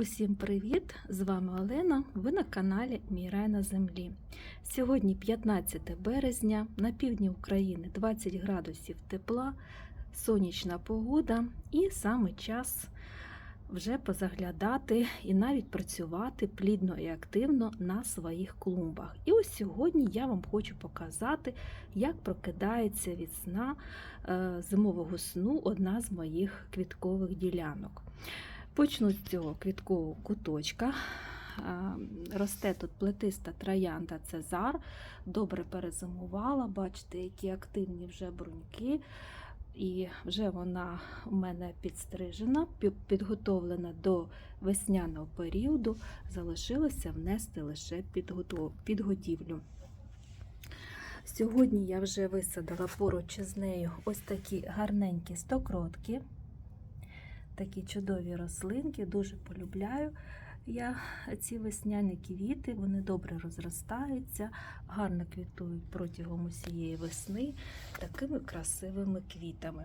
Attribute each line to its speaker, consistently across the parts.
Speaker 1: Усім привіт! З вами Олена. Ви на каналі Мій рай на землі. Сьогодні 15 березня, на півдні України 20 градусів тепла, сонячна погода і саме час вже позаглядати і навіть працювати плідно і активно на своїх клумбах. І ось сьогодні я вам хочу показати, як прокидається від сна е, зимового сну одна з моїх квіткових ділянок. Почну з цього квіткового куточка. Росте тут плетиста троянда Цезар, добре перезимувала. Бачите, які активні вже бруньки. І вже вона у мене підстрижена, підготовлена до весняного періоду. Залишилося внести лише підготівлю. Сьогодні я вже висадила поруч із нею ось такі гарненькі стокротки такі чудові рослинки, дуже полюбляю я ці весняні квіти, вони добре розростаються, гарно квітують протягом усієї весни такими красивими квітами.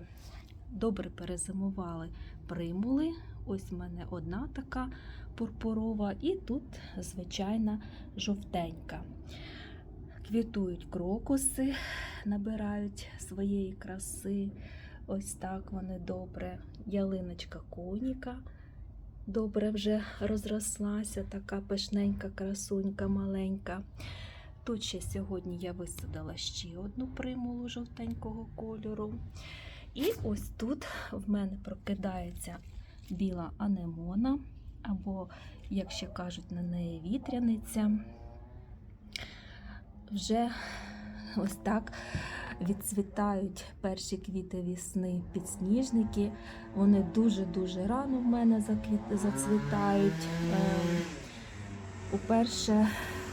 Speaker 1: Добре перезимували примули. Ось в мене одна така пурпурова, і тут звичайна жовтенька. Квітують крокуси, набирають своєї краси. Ось так вони добре. Ялиночка коніка добре вже розрослася, така пишненька красунька маленька. Тут ще сьогодні я висадила ще одну примулу жовтенького кольору. І ось тут в мене прокидається біла анемона, або, як ще кажуть, на неї вітряниця. Вже ось так відцвітають перші квіти весни підсніжники. Вони дуже-дуже рано в мене зацвітають. Ем, Уперше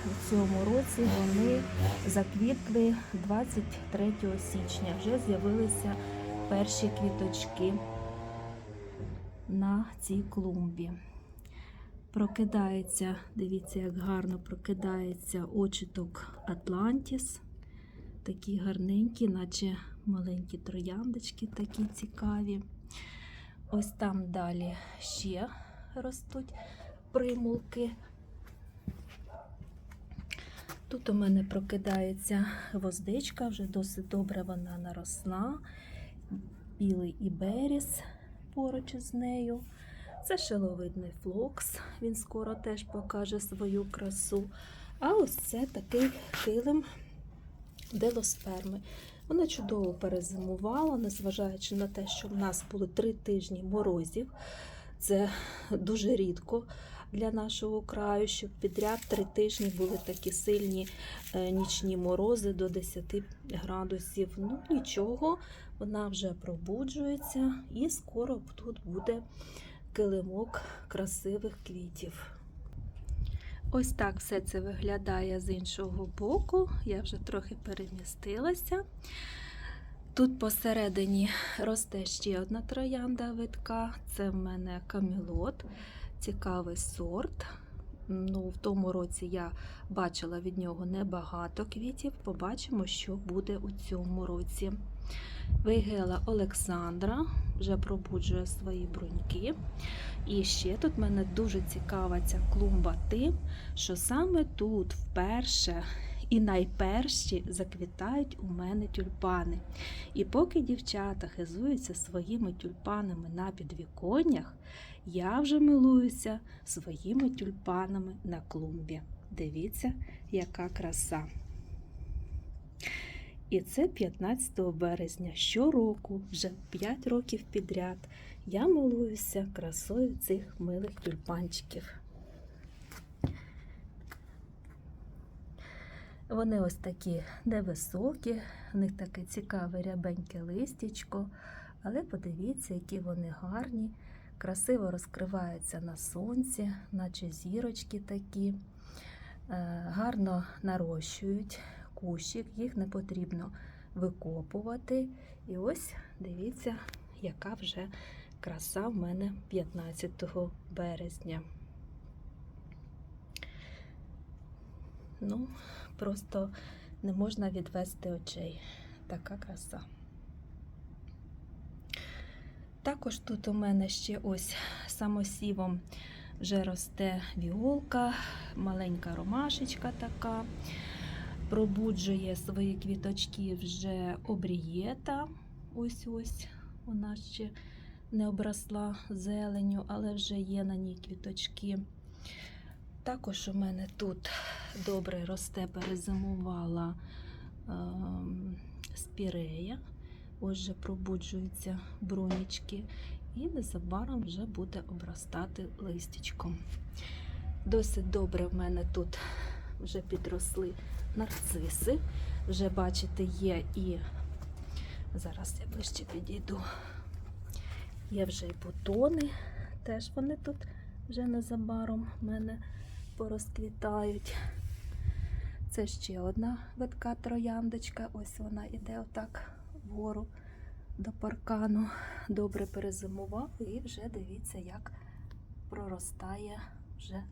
Speaker 1: у цьому році вони заквітли 23 січня. Вже з'явилися перші квіточки на цій клумбі. Прокидається, дивіться, як гарно прокидається очіток Атлантіс. Такі гарненькі, наче маленькі трояндочки, такі цікаві. Ось там далі ще ростуть примулки. Тут у мене прокидається гвоздичка, вже досить добре вона наросла. Білий іберіс поруч із нею. Це шиловидний флокс, він скоро теж покаже свою красу. А ось це такий килим делосперми. Вона чудово перезимувала, незважаючи на те, що в нас були три тижні морозів. Це дуже рідко для нашого краю, щоб підряд три тижні були такі сильні е, нічні морози до 10 градусів. Ну нічого, вона вже пробуджується і скоро тут буде килимок красивих квітів. Ось так все це виглядає з іншого боку. Я вже трохи перемістилася. Тут посередині росте ще одна троянда витка. Це в мене камілот, цікавий сорт. Ну, В тому році я бачила від нього небагато квітів. Побачимо, що буде у цьому році. Вейгела Олександра вже пробуджує свої бруньки. І ще тут мене дуже цікава ця клумба тим, що саме тут вперше і найперші заквітають у мене тюльпани. І поки дівчата хизуються своїми тюльпанами на підвіконнях, я вже милуюся своїми тюльпанами на клумбі. Дивіться, яка краса! І це 15 березня щороку, вже 5 років підряд, я милуюся красою цих милих тюльпанчиків. Вони ось такі невисокі, в них таке цікаве рябеньке листячко, але подивіться, які вони гарні, красиво розкриваються на сонці, наче зірочки такі, Е, гарно нарощують кущик, їх не потрібно викопувати. І ось дивіться, яка вже краса в мене 15 березня. Ну, просто не можна відвести очей. Така краса. Також тут у мене ще ось самосівом Вже росте віолка, маленька ромашечка така. Пробуджує свої квіточки вже обрієта. Ось ось вона ще не обросла зеленню, але вже є на ній квіточки. Також у мене тут добре росте, перезимувала ем, спірея. Ось пробуджуються брунічки. І незабаром вже буде обростати листячком. Досить добре в мене тут вже підросли нарциси. Вже, бачите, є і зараз я ближче підійду. Є вже і бутони, теж вони тут вже незабаром в мене порозквітають. Це ще одна видка трояндочка. Ось вона іде отак вгору до паркану. Добре перезимував і вже дивіться, як проростає вже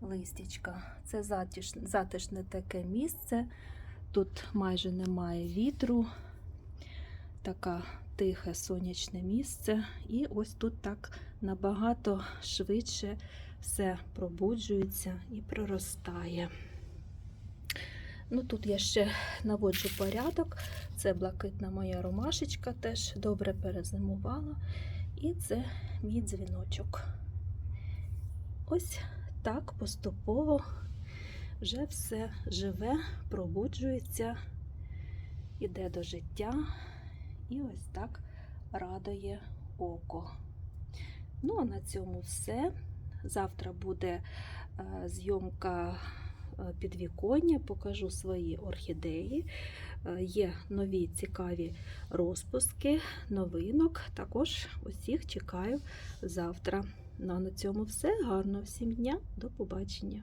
Speaker 1: листячка. Це затіш, затишне таке місце. Тут майже немає вітру. Така тихе сонячне місце. І ось тут так набагато швидше все пробуджується і проростає. Ну, тут я ще наводжу порядок. Це блакитна моя ромашечка, теж добре перезимувала. І це мій дзвіночок. Ось так поступово вже все живе, пробуджується, іде до життя і ось так радує око. Ну, а на цьому все. Завтра буде е, зйомка е, підвіконня, покажу свої орхідеї. Е, Є нові цікаві розпуски, новинок. Також усіх чекаю завтра. Ну а на цьому все. Гарного всім дня, до побачення!